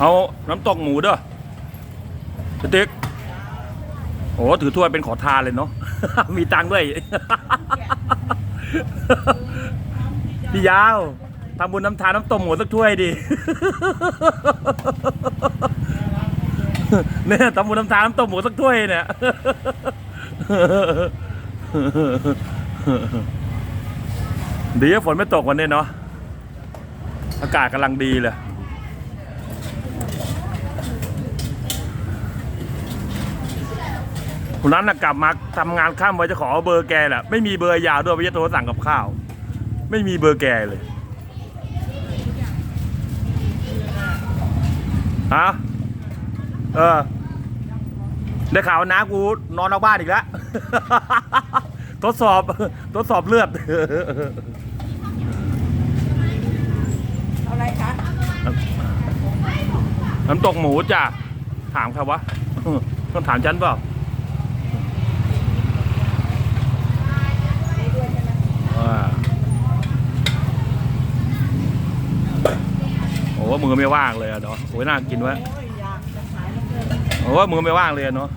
เอาน้ำตกหมูเด้อสติ๊กโอ้ถือถ้วยเป็นขอทานเลยเนาะ มีตังค์ด้วย พี่ยาวทำบุญน้ำทานน้ำต้มหมูสักถ้วยดิเนี่ยทำบุญน้ำทานน้ำต้มหมูสักถ้วยเนี่ยดีอะฝนไม่ตกวันนี้เนาะอากาศกำลังดีเลย คนนั้นนะกลับมาทำงานข้ามไว้จะขอเบอร์แกแหละไม่มีเบอร์ยาวด้วยไปจะโทรสั่งกับข้าว ไม่มีเบอร์แกเลยฮะเออได้ข่าวว่าน้ากูนอนนอกบ้านอีกแล้วทดสอบทดสอบเลือดเอาอะไรคะน้ำตกหมูจ้ะถามใครวะต้องถามฉันเปล่า โอ้มือไม่ว่างเลยอะเนาะโอ้ยน่ากินวะโอ้ยอยามือไม่ว่างเลยอะเนาะ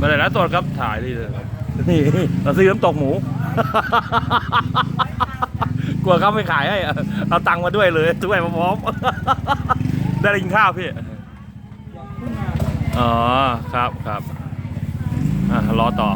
มาเลยนะสดครับถ่ายดิเลยนี่เราซื้อน้ำตกหมู กลัวเขาไม่ขายให้ เอาตังค์มาด้วยเลยด้วยมาพร้อม ได้กินข้าวพี่ อ๋อ ครับครับอะรอต่อ